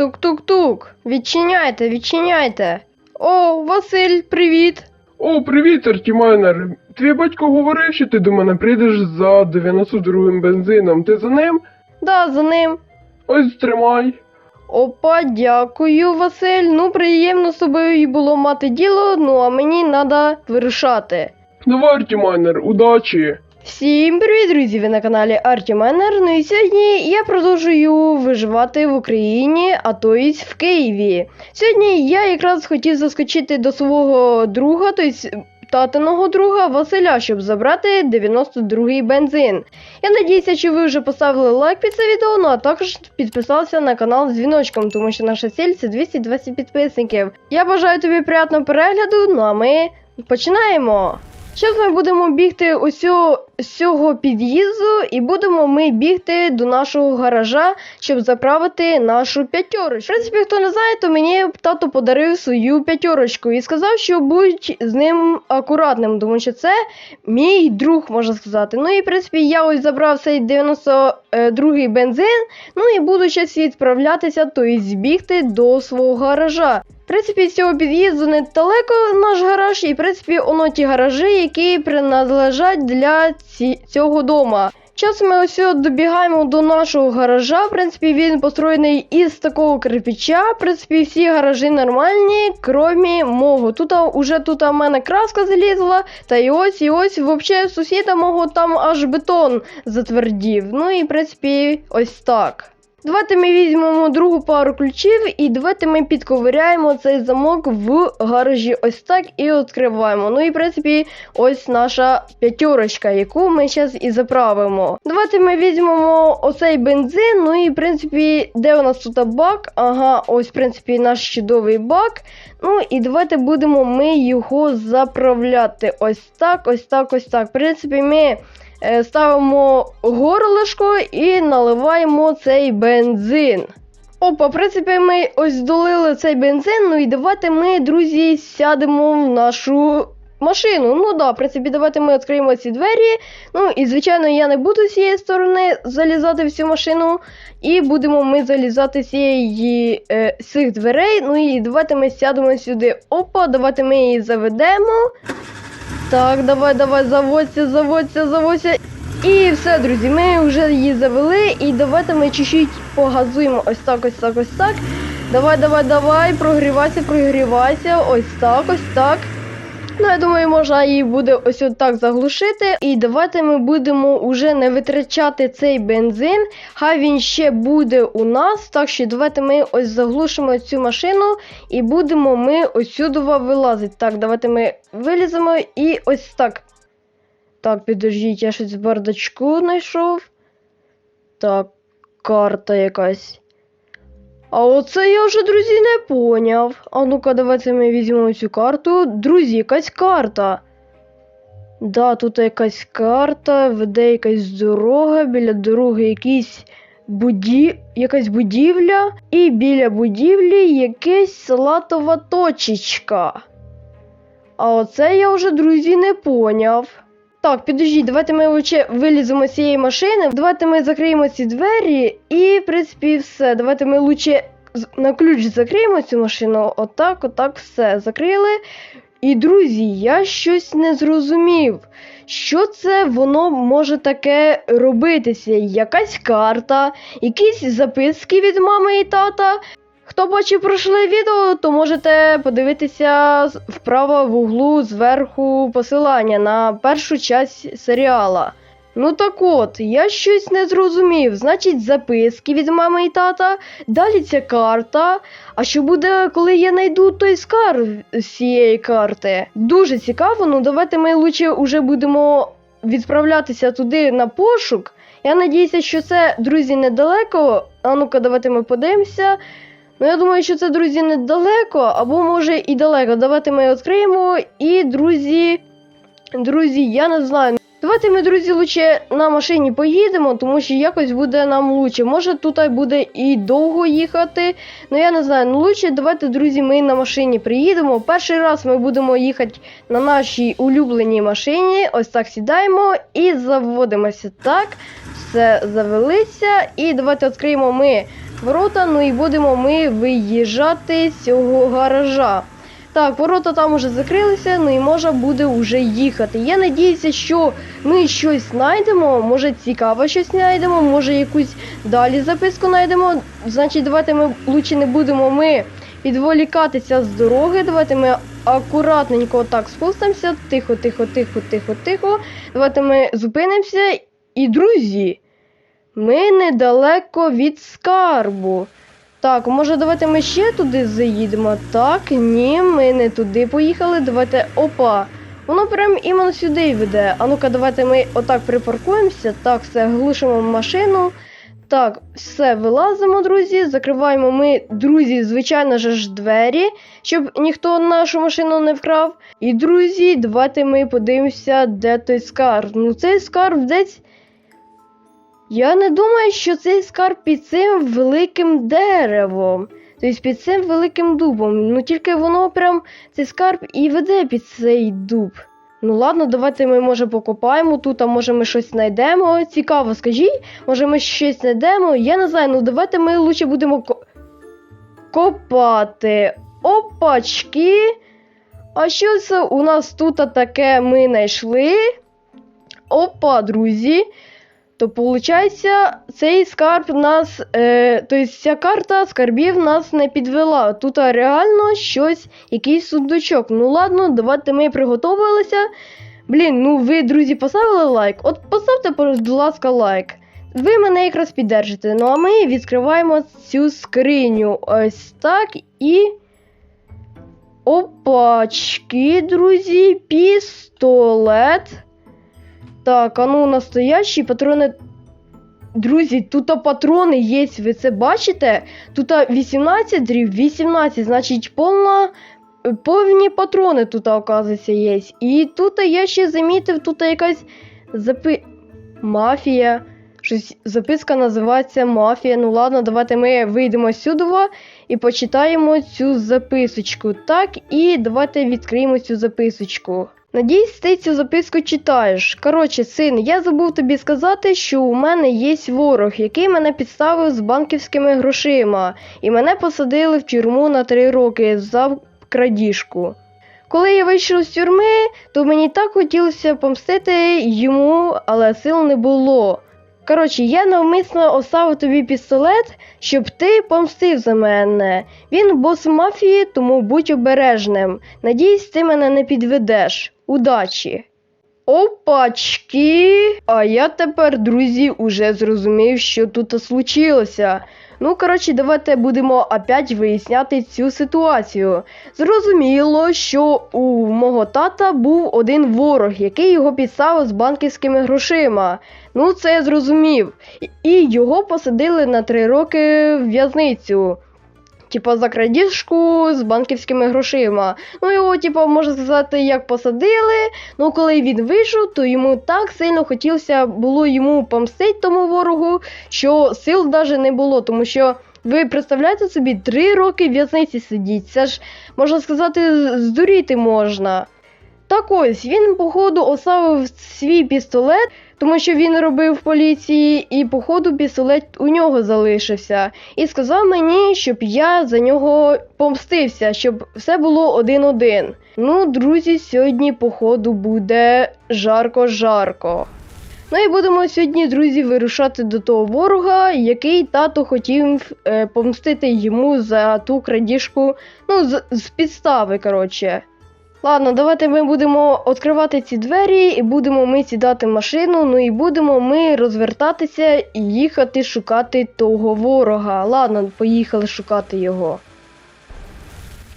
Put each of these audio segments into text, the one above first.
Тук-тук-тук. Відчиняйте, відчиняйте. О, Василь, привіт. О, привіт, Артімайнер. Твій батько говорив, що ти до мене прийдеш за 92-м бензином. Ти за ним? Да, за ним. Ось тримай. Опа, дякую, Василь. Ну, приємно з тобою і було мати діло, ну а мені треба вирушати. Давай, Артімайнер, удачі. Всім привіт, друзі! Ви на каналі Артіменер. Ну і сьогодні я продовжую виживати в Україні, а то й в Києві. Сьогодні я якраз хотів заскочити до свого друга, тобто татиного друга Василя, щоб забрати 92-й бензин. Я надіюся, що ви вже поставили лайк під це відео, ну а також підписалися на канал з дзвіночком, тому що наша ціль це 220 підписників. Я бажаю тобі приємного перегляду, ну а ми починаємо. Зараз ми будемо бігти з цього під'їзду, і будемо ми бігти до нашого гаража, щоб заправити нашу п'ятерочку. В принципі, хто не знає, то мені тато подарив свою п'ятерочку і сказав, що будь з ним акуратним, тому що це мій друг, можна сказати. Ну і в принципі я ось забрав цей 92-й бензин, ну і буду зараз відправлятися, тобто бігти до свого гаража. Принципі, цього під'їзду недалеко наш гараж, і в принципі, воно ті гаражі, які принадлежать для ці... цього дома. Зараз ми ось добігаємо до нашого гаража. В принципі, він построєний із такого кирпича. В принципі, всі гаражі нормальні, крім мого. Тут уже тут у мене краска залізла, та і ось, і ось, взагалі, сусіда мого там аж бетон затвердів. Ну і в принципі, ось так. Давайте ми візьмемо другу пару ключів і давайте ми підковиряємо цей замок в гаражі ось так і відкриваємо. Ну і в принципі, ось наша п'ятерочка, яку ми зараз і заправимо. Давайте ми візьмемо оцей бензин. Ну і в принципі, де у нас тут бак? Ага, ось в принципі наш чудовий бак. Ну і давайте будемо ми його заправляти. Ось так, ось так, ось так. В принципі, ми. Е, ставимо горлишко і наливаємо цей бензин. Опа, в принципі, ми ось долили цей бензин. Ну і давайте ми, друзі, сядемо в нашу машину. Ну да, в принципі, давайте ми відкриємо ці двері. Ну і звичайно, я не буду з цієї сторони залізати в цю машину. І будемо ми залізати з цієї е, цих дверей. Ну і давайте ми сядемо сюди. Опа, давайте ми її заведемо. Так, давай, давай, заводься, заводься, заводься. І все, друзі, ми вже її завели. І давайте ми чуть-чуть погазуємо. Ось так, ось так, ось так. Давай, давай, давай, прогрівайся, прогрівайся. Ось так, ось так. Ну, я думаю, можна її буде ось так заглушити. І давайте ми будемо уже не витрачати цей бензин. Хай він ще буде у нас. Так що давайте ми ось заглушимо цю машину і будемо ми ось вилазити. Так, давайте ми виліземо і ось так. Так, підождіть, я щось в бардачку знайшов. Так, карта якась. А оце я вже, друзі, не поняв. А ну-ка, давайте ми візьмемо цю карту. Друзі, якась карта. Да, тут якась карта, веде якась дорога, біля дороги якісь буді... якась будівля, і біля будівлі якась салатова точечка. А оце я вже, друзі, не поняв. Так, підождіть, давайте ми лучше виліземо з цієї машини. Давайте ми закриємо ці двері і, в принципі, все. Давайте ми лучше на ключ закриємо цю машину. Отак, отак, все. Закрили. І, друзі, я щось не зрозумів. Що це воно може таке робитися? Якась карта, якісь записки від мами і тата. Хто бачив прошле відео, то можете подивитися вправо в углу зверху посилання на першу часть серіала. Ну так от, я щось не зрозумів. Значить, записки від мами і тата, далі ця карта. А що буде, коли я знайду той скарб з цієї карти? Дуже цікаво, ну давайте ми лучше вже будемо відправлятися туди на пошук. Я надіюся, що це, друзі, недалеко. А ну-ка, давайте ми подивимося. Ну, я думаю, що це, друзі, недалеко, або може і далеко. Давайте ми відкриємо. І, друзі, друзі, я не знаю. Давайте ми, друзі, лучше на машині поїдемо, тому що якось буде нам лучше. Може тут буде і довго їхати. Ну я не знаю. Ну лучше давайте, друзі, ми на машині приїдемо. Перший раз ми будемо їхати на нашій улюбленій машині. Ось так сідаємо і заводимося. Так, все завелися. І давайте відкриємо ми ворота, ну і будемо ми виїжджати з цього гаража. Так, ворота там уже закрилися, ну і можна буде вже їхати. Я надіюся, що ми щось знайдемо, може цікаво щось знайдемо, може якусь далі записку знайдемо. Значить, давайте ми лучше не будемо ми відволікатися з дороги. Давайте ми акуратненько отак спустимося. Тихо, тихо, тихо, тихо, тихо. Давайте ми зупинимося. І, друзі, ми недалеко від скарбу. Так, може давайте ми ще туди заїдемо? Так, ні, ми не туди поїхали. Давайте. Опа! Воно прям іменно сюди веде. А ну-ка, давайте ми отак припаркуємося. Так, все, глушимо машину. Так, все, вилазимо, друзі. Закриваємо ми, друзі, звичайно ж двері, щоб ніхто нашу машину не вкрав. І, друзі, давайте ми подивимося, де той скарб. Ну, цей скарб десь. Я не думаю, що цей скарб під цим великим деревом. Тобто під цим великим дубом. Ну тільки воно прям цей скарб і веде під цей дуб. Ну ладно, давайте ми може покопаємо тут, а може ми щось знайдемо. Цікаво, скажіть, може ми щось знайдемо. Я не знаю, ну давайте ми лучше будемо ко- копати. Опачки. А що це у нас тут таке ми знайшли? Опа, друзі. То виходить, цей скарб нас, е, тобто ця карта скарбів нас не підвела. Тут реально щось, якийсь сундучок. Ну ладно, давайте ми приготувалися. Блін, ну ви, друзі, поставили лайк? От поставте, будь ласка, лайк. Ви мене якраз піддержите. Ну а ми відкриваємо цю скриню. Ось так і. Опачки, друзі, пістолет. Так, а ну настоящі патрони. Друзі, тут патрони є, ви це бачите? Тут 18 дрів, 18, значить повна, повні патрони тут, оказується, є. І тут я ще замітив, тут якась запи... мафія. Щось записка називається Мафія. Ну ладно, давайте ми вийдемо сюди і почитаємо цю записочку. Так, і давайте відкриємо цю записочку. Надіюсь, ти цю записку читаєш. Коротше, син, я забув тобі сказати, що у мене є ворог, який мене підставив з банківськими грошима, і мене посадили в тюрму на три роки за крадіжку. Коли я вийшов з тюрми, то мені так хотілося помстити йому, але сил не було. Коротше, я навмисно оставив тобі пістолет, щоб ти помстив за мене. Він бос мафії, тому будь обережним. Надіюсь, ти мене не підведеш. Удачі! Опачки! А я тепер, друзі, уже зрозумів, що тут случилося. Ну, коротше, давайте будемо опять виясняти цю ситуацію. Зрозуміло, що у мого тата був один ворог, який його підставив з банківськими грошима. Ну, це я зрозумів. І- його посадили на три роки в в'язницю. Типа за крадіжку з банківськими грошима. Ну його, типа, можна сказати, як посадили. Ну коли він вийшов, то йому так сильно хотілося було йому помстить тому ворогу, що сил навіть не було, тому що. Ви представляєте собі, три роки в в'язниці сидіть. Це ж, можна сказати, здуріти можна. Так ось, він, походу, оставив свій пістолет, тому що він робив в поліції, і, походу, пістолет у нього залишився. І сказав мені, щоб я за нього помстився, щоб все було один-один. Ну, друзі, сьогодні, походу, буде жарко-жарко. Ну і будемо сьогодні, друзі, вирушати до того ворога, який тато хотів е, помстити йому за ту крадіжку, ну, з, з підстави, коротше. Ладно, давайте ми будемо відкривати ці двері і будемо ми сідати в машину, ну і будемо ми розвертатися і їхати шукати того ворога. Ладно, поїхали шукати його.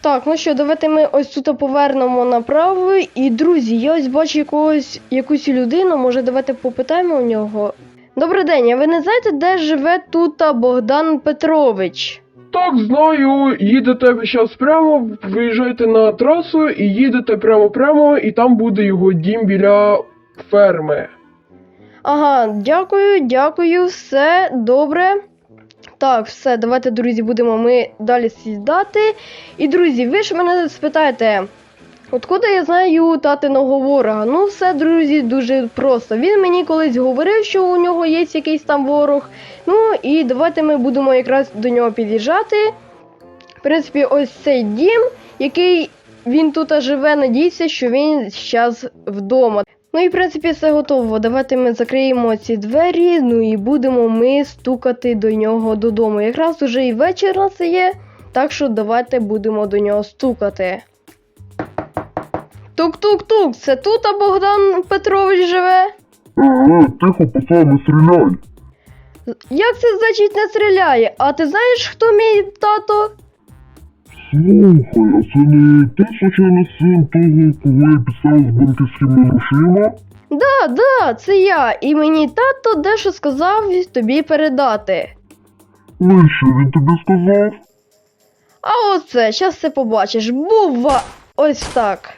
Так, ну що, давайте ми ось тут повернемо направо. І, друзі, я ось бачу якогось якусь людину, може давайте попитаємо у нього. Добрий день, а ви не знаєте, де живе тут Богдан Петрович? Так, знаю, їдете зараз прямо, виїжджаєте на трасу і їдете прямо-прямо, і там буде його дім біля ферми. Ага, дякую, дякую, все добре. Так, все, давайте, друзі, будемо ми далі сідати. І, друзі, ви ж мене спитаєте, Откуда я знаю татиного ворога? Ну, все, друзі, дуже просто. Він мені колись говорив, що у нього є якийсь там ворог. Ну і давайте ми будемо якраз до нього під'їжджати. В принципі, ось цей дім, який він тут живе, надіється, що він зараз вдома. Ну і в принципі все готово. Давайте ми закриємо ці двері, ну і будемо ми стукати до нього додому. Якраз уже і вечір на це є, так що давайте будемо до нього стукати. Тук-тук-тук, це тут а Богдан Петрович живе? Е, тихо, пацан, не стріляй. Як це значить не стріляє? А ти знаєш, хто мій тато? Слухай, а це не ти, случайно, син того, кого я підстав з банківськими грошима? Да, да, це я. І мені тато дещо сказав тобі передати. Ну і що він тобі сказав? А оце, щас це побачиш. Бува! Ось так.